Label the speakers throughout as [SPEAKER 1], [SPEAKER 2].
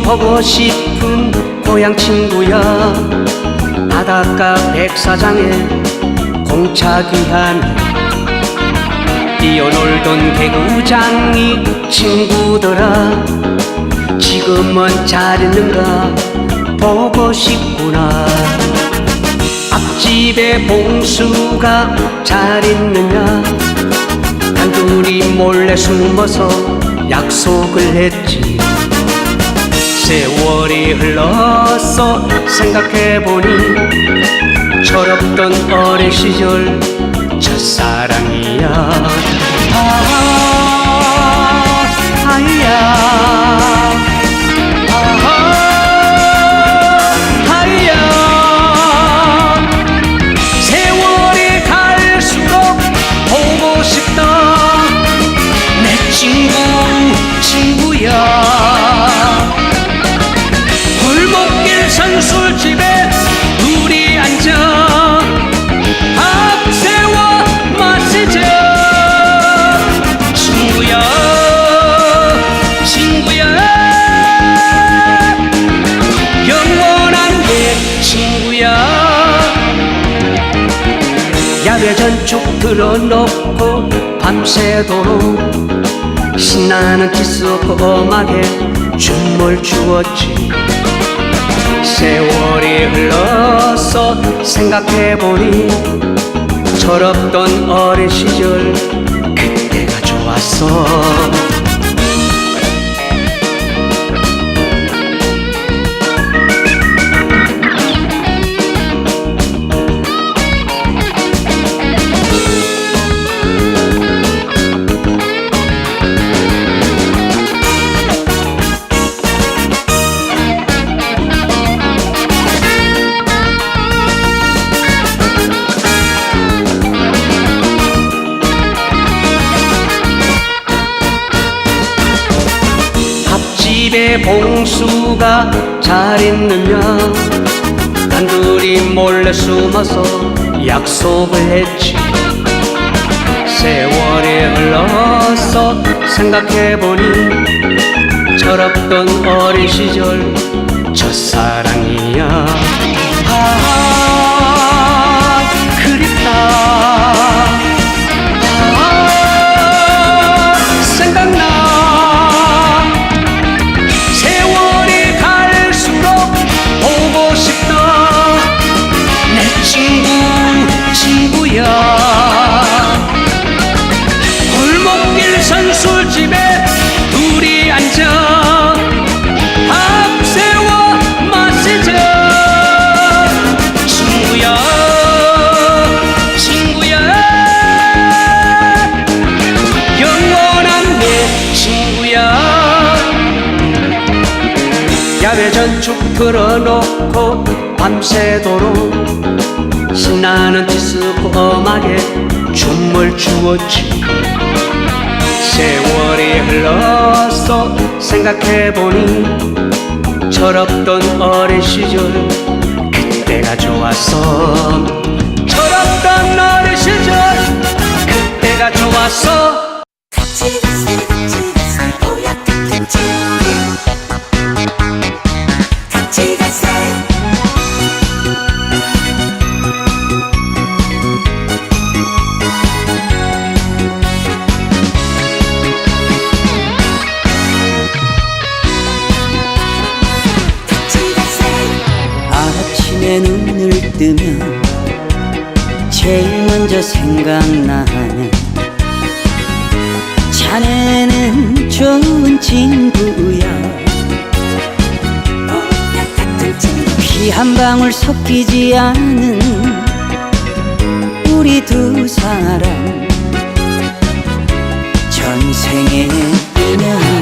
[SPEAKER 1] 보고 싶은 고향 친구야. 바닷가 백사장에 공차기한 뛰어놀던 개구장이 친구들아 지금은 잘 있는가 보고 싶구나. 앞집에 봉수가 잘 있느냐. 단둘이 몰래 숨어서 약속을 했지 세월이 흘렀어 생각해보니 철없던 어린 시절 첫사랑이야. 아, 아이야 틀어놓고 밤새도록 신나는 디스코 음악에 춤을 추었지. 세월이 흘러서 생각해보니 철없던 어린 시절 그때가 좋았어 봉수가 잘 있느냐 단둘이 몰래 숨어서 약속을 했지. 세월이 흘러서 생각해보니 철없던 어린 시절 첫사랑이야. 아 틀어놓고 밤새도록 신나는 디스코 음악에 춤을 추었지. 세월이 흘러서 생각해보니 철없던 어린 시절 그때가 좋았어. 철없던 어린 시절 그때가 좋았어.
[SPEAKER 2] 같이
[SPEAKER 3] 뜨면 제일 먼저 생각나는 자네는 좋은 친구야. 피 한 방울 섞이지 않은 우리 두 사람. 전생의 인연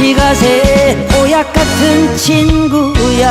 [SPEAKER 3] 같이 가세. 보약 같은 친구야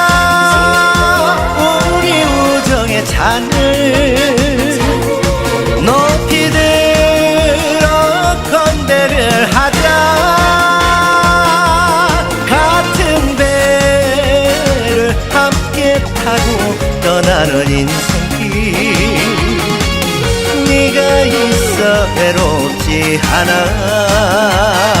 [SPEAKER 4] 잔을 높이 들어 건배를 하자. 같은 배를 함께 타고 떠나는 인생길. 네가 있어 외롭지 않아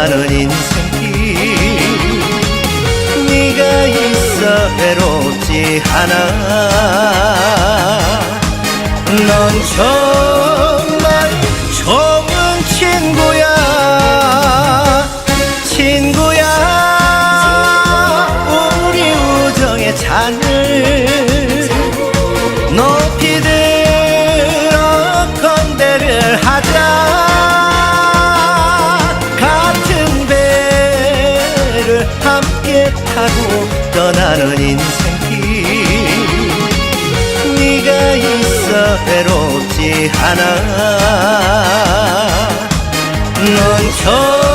[SPEAKER 4] 떠나는 인생길 네가 있어 외롭지 않아. 넌정 외롭지 않아. 넌 좋은